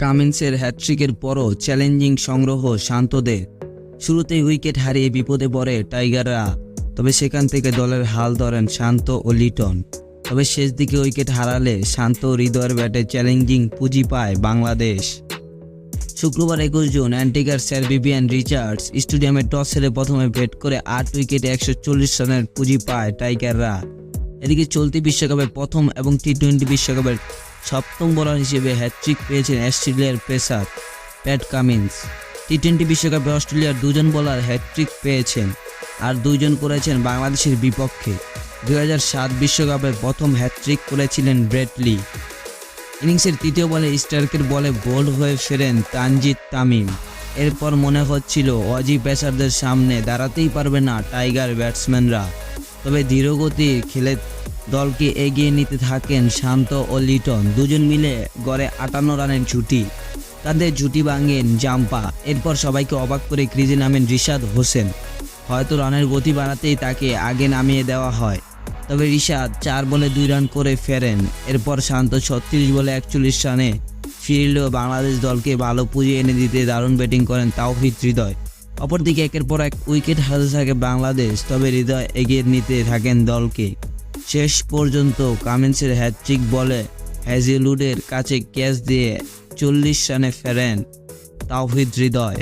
কামিন্সের হ্যাট্রিকের পরও চ্যালেঞ্জিং সংগ্রহ শান্তদের। শুরুতেই উইকেট হারিয়ে বিপদে পড়ে টাইগাররা তবে সেখান থেকে দলের হাল ধরেন শান্ত ও লিটন। তবে শেষ দিকে উইকেট হারালে শান্ত হৃদয়ের ব্যাটে চ্যালেঞ্জিং পুঁজি পায় বাংলাদেশ। শুক্রবার একুশ জুন অ্যান্টিগার স্যার বিবিয়ান রিচার্ডস স্টেডিয়ামে টস হেরে প্রথমে ব্যাট করে আট উইকেটে একশো চল্লিশ রানের পুঁজি পায় টাইগাররা এদিকে চলতি বিশ্বকাপে প্রথম এবং টি টোয়েন্টি বিশ্বকাপের সপ্তম বোলার হিসেবে হ্যাট্রিক পেয়েছেন অস্ট্রেলিয়ার pacer Pat Cummins. T twenty বিশ্বকাপে অস্ট্রেলিয়ার দুজন বোলার হ্যাট্রিক পেয়েছেন আর দুইজন করেছেন বাংলাদেশের বিপক্ষে। দুই সাত বিশ্বকাপে প্রথম হ্যাট্রিক করেছিলেন ব্রেটলি ইনিংসের তৃতীয় বলে স্টার্কের বলে বোল্ড হয়ে ফেরেন তানজিদ তামিম। এরপর মনে হচ্ছিল অজি পেসারদের সামনে দাঁড়াতেই পারবে না টাইগার ব্যাটসম্যানরা। তবে ধীরগতির খেলে দলকে এগিয়ে নিতে থাকেন শান্ত ও লিটন। দুজন মিলে গড়ে আটান্ন রানের জুটি তাদের জুটি ভাঙেন জাম্পা। এরপর সবাইকে অবাক করে ক্রিজে নামেন রিশাদ হোসেন। হয়তো রানের গতি বাড়াতেই তাকে আগে নামিয়ে দেওয়া হয়। তবে রিশাদ চার বলে দুই রান করে ফেরেন। এরপর শান্ত ছত্রিশ বলে একচল্লিশ রানে ফিরলেও বাংলাদেশ দলকে ভালো পুঁজি এনে দিতে দারুণ ব্যাটিং করেন তাওহিদ হৃদয়। অপরদিকে একের পর এক উইকেট হারাতে থাকে বাংলাদেশ, তবে হৃদয় এগিয়ে নিতে থাকেন দলকে। শেষ পর্যন্ত কামিন্সের হ্যাট্রিক বলে হ্যাজিলুডের কাছে ক্যাচ দিয়ে চল্লিশ রানে ফেরেন তাওহিদ হৃদয়।